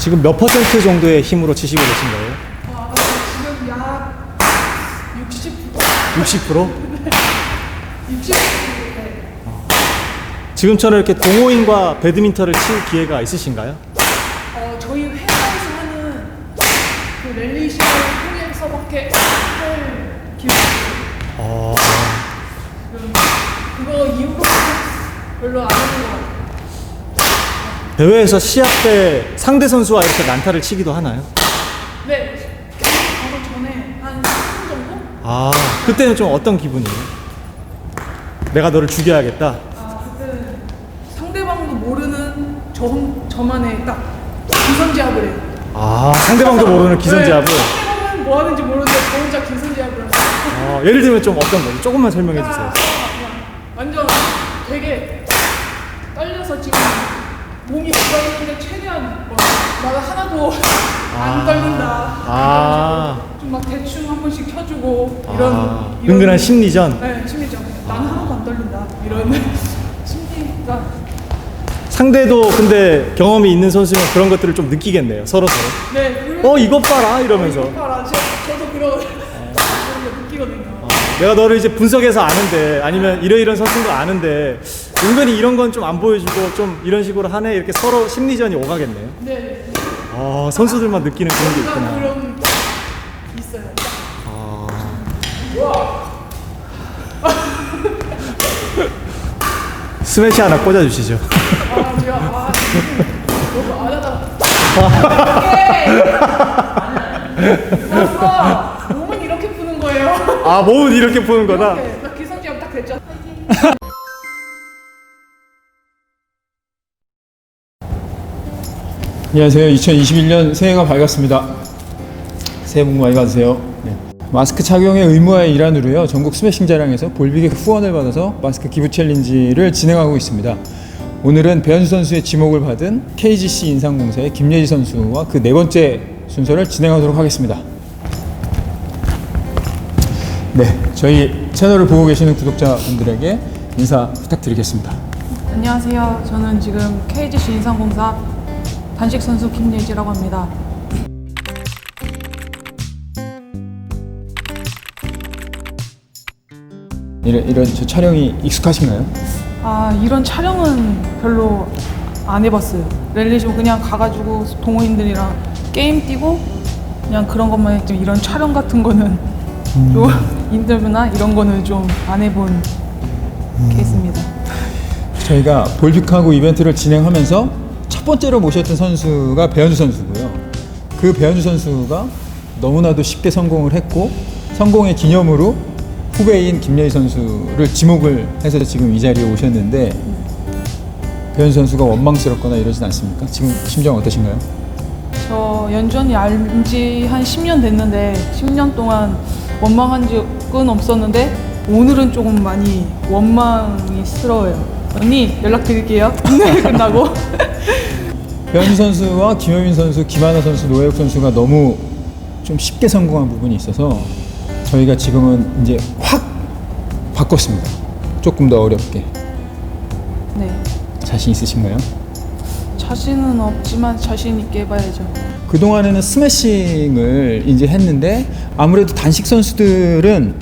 지금 몇 퍼센트 정도의 힘으로 치시고 계신 거예요? 아, 지금 약 60%? 60%? 60%? 네. 지금처럼 이렇게 동호인과 배드민턴을 칠 기회가 있으신가요? 어, 저희 회사에서 하는 그 랠리 시간을 통해서밖에 할 기회가 없어요. 어, 그거 이후로 별로 안 하는 것 같아요. 대회에서 시합 때 상대 선수와 이렇게 난타를 치기도 하나요? 네, 바로 전에 한 10분 정도? 아, 그때는 좀 어떤 기분이에요? 내가 너를 죽여야겠다. 아, 그때 상대방도 모르는 저, 혼- 저만의 딱 기선제압을 해요. 아, 상대방도 모르는 기선제압을. 네, 상대방은 뭐 하는지 모르는데 저 혼자 기선제압을 해요. 어, 예를 들면 좀 어떤 거죠? 조금만 설명해 주세요. 완전 되게 떨려서 지금 몸이 부러지는데 최대한 뭐 나가 하나도 안 떨린다. 아, 좀 막 대충 한 번씩 켜주고 이런 아, 이런- 은근한 심리전. 네 심리전. 난 하나도 안 떨린다 이런 심리가 상대도 근데 경험이 있는 선수면 그런 것들을 좀 느끼겠네요. 서로 서로. 네. 어, 이것 봐라 이러면서. 봐라 저, 저도 그런 그런 거 느끼거든요. 내가 너를 이제 분석해서 아는데 아니면 이러이런 선수인 거 아는데 은근히 이런 건 좀 안 보여주고 좀 이런 식으로 하네 이렇게 서로 심리전이 오가겠네요. 네. 아 선수들만 느끼는 그런 게 있구나. 그런 있어요. 스매시 하나 꽂아주시죠. 아 제가 아 너무 안 하다. 와, 몸은 이렇게 푸는 거예요. 아 몸은 이렇게 푸는 거다. 이렇게 안녕하세요. 2021년 새해가 밝았습니다. 새해 복 많이 받으세요. 네. 마스크 착용의 의무화의 일환으로요. 전국 스매싱 자랑에서 볼빅의 후원을 받아서 마스크 기부 챌린지를 진행하고 있습니다. 오늘은 배현수 선수의 지목을 받은 KGC 인상공사의 김예지 선수와 그 네 번째 순서를 진행하도록 하겠습니다. 네, 저희 채널을 보고 계시는 구독자분들에게 인사 부탁드리겠습니다. 안녕하세요. 저는 지금 KGC 인상공사 단식 선수 김예지라고 합니다. 이런, 이런 저 촬영이 익숙하신가요? 아 이런 촬영은 별로 안 해봤어요. 랠리쇼 그냥 가가지고 동호인들이랑 게임 뛰고 그냥 그런 것만 했지 이런 촬영 같은 거는 좀 인터뷰나 이런 거는 좀 안 해본 케이스입니다. 저희가 볼빅하고 이벤트를 진행하면서 첫 번째로 모셨던 선수가 배현주 선수고요. 그 배현주 선수가 너무나도 쉽게 성공을 했고 성공의 기념으로 후배인 김예희 선수를 지목을 해서 지금 이 자리에 오셨는데 배현주 선수가 원망스럽거나 이러진 않습니까? 지금 심정 어떠신가요? 저 연주원이 알지 한 10년 됐는데 10년 동안 원망한 적은 없었는데 오늘은 조금 많이 원망이 스러워요. 언니 연락 드릴게요. 네 끝나고. 배현주 선수와 김효민 선수, 김하나 선수, 노혜욱 선수가 너무 좀 쉽게 성공한 부분이 있어서 저희가 지금은 이제 확 바꿨습니다. 조금 더 어렵게. 네 자신 있으신가요? 자신은 없지만 자신 있게 해봐야죠. 그동안에는 스매싱을 이제 했는데 아무래도 단식 선수들은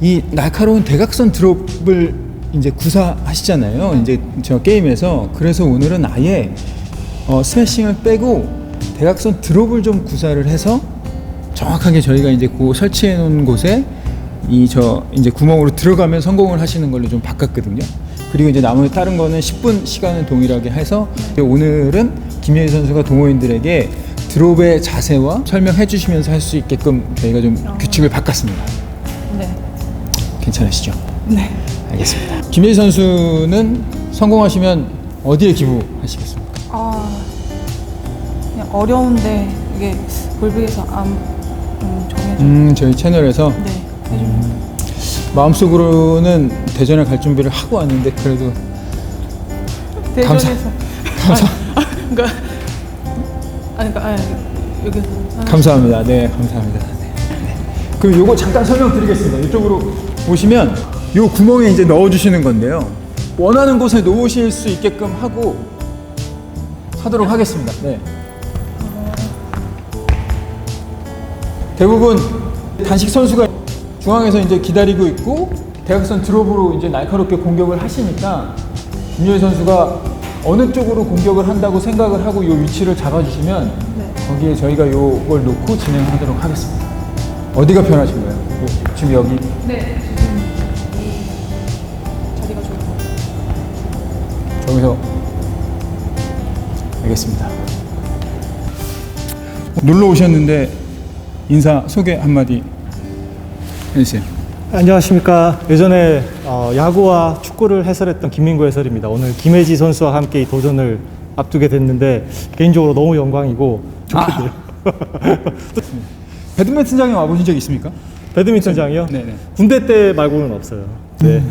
이 날카로운 대각선 드롭을 이제 구사하시잖아요. 이제 저 게임에서 그래서 오늘은 아예 어, 스매싱을 빼고 대각선 드롭을 좀 구사를 해서 정확하게 저희가 이제 그 설치해 놓은 곳에 이 저 이제 구멍으로 들어가면 성공을 하시는 걸로 좀 바꿨거든요. 그리고 이제 나머지 다른 거는 10분 시간은 동일하게 해서 오늘은 김예희 선수가 동호인들에게 드롭의 자세와 설명해 주시면서 할 수 있게끔 저희가 좀 규칙을 바꿨습니다. 네. 괜찮으시죠? 네. 알겠습니다. 김예희 선수는 성공하시면 어디에 기부하시겠습니까? 아 그냥 어려운데 이게 볼빅에서 안 음, 정해져. 음, 저희 채널에서 네. 해주면. 마음속으로는 대전에 갈 준비를 하고 왔는데 그래도 대전에서. 감사 아, 그러니까 아니 그러니까 아니, 여기서 감사합니다. 네, 감사합니다. 네. 네. 그럼 요거 잠깐 설명드리겠습니다. 이쪽으로 보시면 요 구멍에 이제 넣어주시는 건데요. 원하는 곳에 놓으실 수 있게끔 하고 하도록 하겠습니다. 네. 대부분 단식 선수가 중앙에서 이제 기다리고 있고 대각선 드롭으로 이제 날카롭게 공격을 하시니까 김효희 선수가 어느 쪽으로 공격을 한다고 생각을 하고 이 위치를 잡아주시면 거기에 저희가 요걸 놓고 진행하도록 하겠습니다. 어디가 편하신가요? 요- 지금 여기 네, 저기서 알겠습니다. 놀러 오셨는데 인사 소개 한마디 해주세요. 안녕하십니까. 예전에 어, 야구와 축구를 해설했던 김민구 해설입니다. 오늘 김혜지 선수와 함께 이 도전을 앞두게 됐는데 개인적으로 너무 영광이고 아. 배드민턴장에 와보신 적 있습니까? 배드민턴장이요? 네네. 군대 때 말고는 없어요. 네.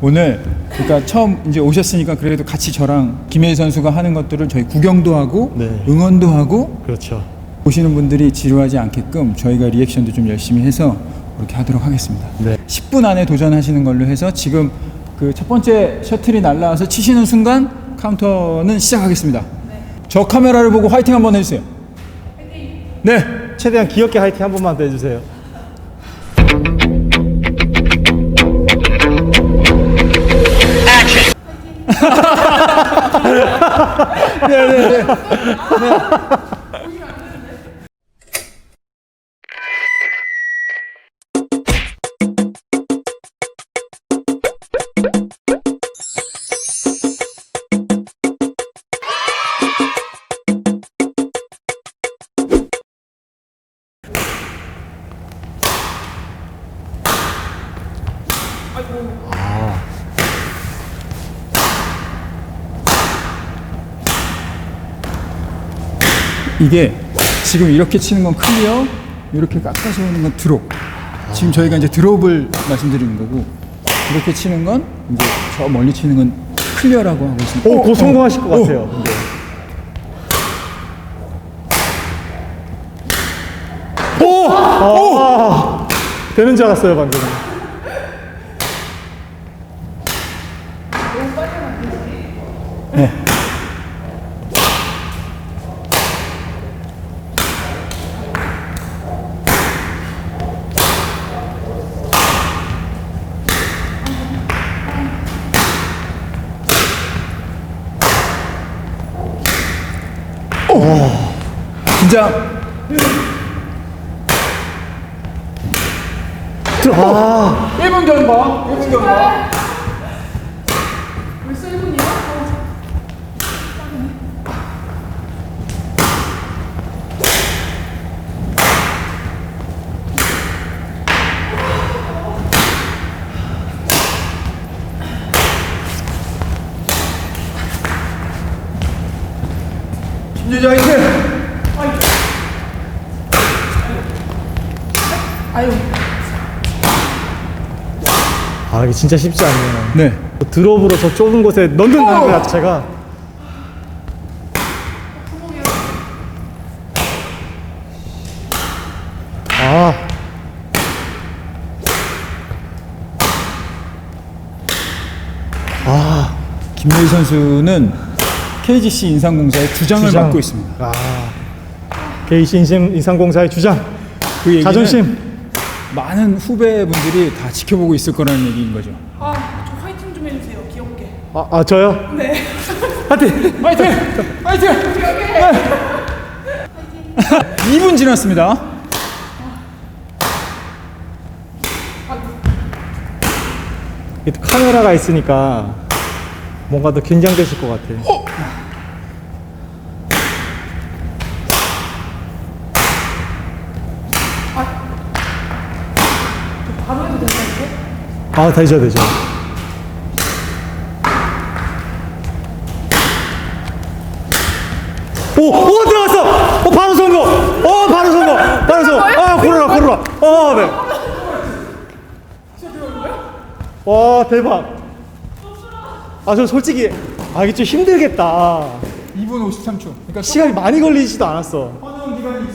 오늘 그러니까 처음 이제 오셨으니까 그래도 같이 저랑 김혜희 선수가 하는 것들을 저희 구경도 하고 네. 응원도 하고 그렇죠. 보시는 분들이 지루하지 않게끔 저희가 리액션도 좀 열심히 해서 그렇게 하도록 하겠습니다. 네. 10분 안에 도전하시는 걸로 해서 지금 그 첫 번째 셔틀이 날라와서 치시는 순간 카운터는 시작하겠습니다. 저 카메라를 보고 화이팅 한번 해주세요. 네. 최대한 귀엽게 화이팅 한 번만 더 해주세요. 네네네. 네. 네, 네. 네. 이게 지금 이렇게 치는 건 클리어, 이렇게 깎아서 오는 건 드롭. 지금 저희가 이제 드롭을 말씀드리는 거고 이렇게 치는 건 이제 저 멀리 치는 건 클리어라고 하고 있습니다. 오, 어, 곧 어, 성공하실 것 어. 같아요. 아, 되는 줄 알았어요, 방금. 긴장. 아, 1분 경과. 1분 경과. 벌써 1분이야? 김유자 화이팅! 아유, 아, 이게 진짜 쉽지 않네요. 네. 드롭으로 저 좁은 곳에 넣는다는 것 자체가. 아, 김유희 선수는 KGC 인상공사의 주장을 주장. 맡고 있습니다. 아, 인심 인상공사의 주장. 그 얘기는 자존심. 많은 후배분들이 다 지켜보고 있을 거라는 얘기인 거죠. 아, 저 화이팅 좀 해주세요. 귀엽게. 아, 아 저요? 네. 화이팅! 화이팅! 네. 2분 지났습니다. 이게 또 카메라가 있으니까 뭔가 더 긴장되실 것 같아요. 바로 해도 될까, 이제? 아, 되죠, 되죠. 오, 오 들어갔어. 어, 바로 성공. 어, 바로 성공. 바로 성공. 아, 고르라, 고르라. 어, 네. 와, 대박. 아, 저 솔직히 아, 이게 좀 힘들겠다. 2분 53초. 그러니까 시간이 많이 걸리지도 않았어. 허용 기간이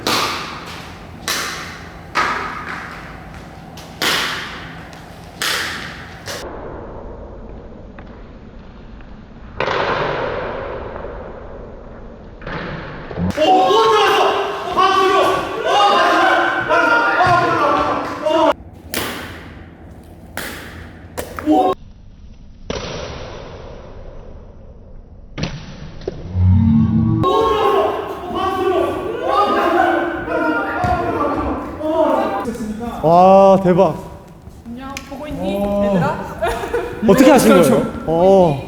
오, 오 들어갔어. 바로 성공. 어, 바로 성공. 바로 와 대박. 안녕 보고 있니 얘들아? 어떻게 하신 거예요? 어.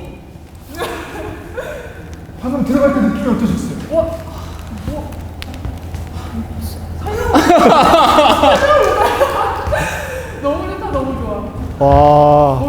방금 들어갈 때 느낌이 어떠셨어요? 너무 좋다 너무 좋아. 와.